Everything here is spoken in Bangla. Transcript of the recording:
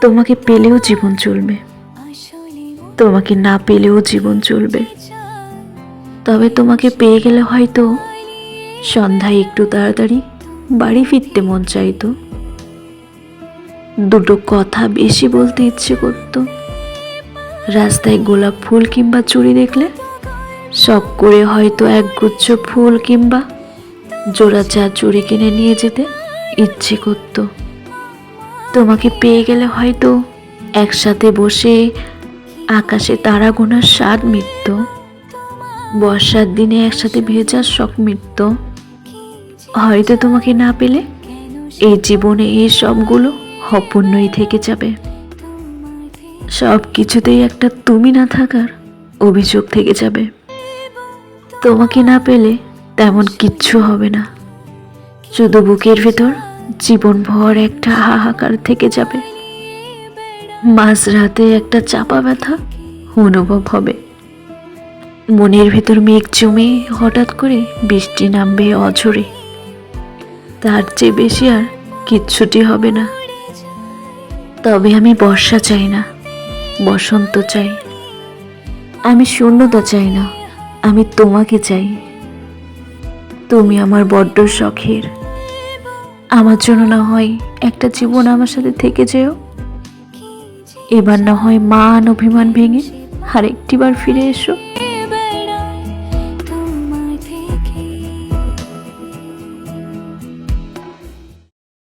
তোমাকে পেলেও জীবন চলবে। তোমাকে না পেলেও জীবন চলবে। তবে তোমাকে পেয়ে গেলে হয়তো সন্ধ্যায় একটু তাড়াতাড়ি বাড়ি ফিরতে মন চাইতো। দুটো কথা বেশি বলতে ইচ্ছে করতো। রাস্তায় গোলাপ ফুল কিংবা চুড়ি দেখলে শখ করে হয়তো একগুচ্ছ ফুল কিংবা জোড়া চা চুড়ি কিনে নিয়ে যেতে। ইচ্ছে করতো। তোমাকে পেয়ে গেলে হয়তো একসাথে বসে আকাশে তারা গোনার স্বাদ মিটত। বর্ষার দিনে একসাথে ভেজার শখ মিটত। হয়তো তোমাকে না পেলে এই জীবনে এই সবগুলো অপূর্ণই থেকে যাবে। সব কিছুতেই একটা তুমি না থাকার অভিযোগ থেকে যাবে। তোমাকে না পেলে তেমন কিচ্ছু হবে না। শুধু বুকের ভেতর জীবনভর একটা হাহাকার থেকে যাবে। মাঝরাতে একটা চাপা ব্যথা অনুভব হবে। মনের ভেতর মেঘ জমে হঠাৎ করে বৃষ্টি নামবে অঝরে। তার চেয়ে বেশি আর কিচ্ছুটি হবে না। তবে আমি বর্ষা চাই না, বসন্ত চাই। আমি শূন্যতা চাই না, আমি তোমাকে চাই। তুমি আমার বড্ড শখের। আমার জন্য না হয় একটা জীবন আমার সাথে থেকে যেও। এবার না হয় মান অভিমান ভেঙে আর একটিবার ফিরে এসো।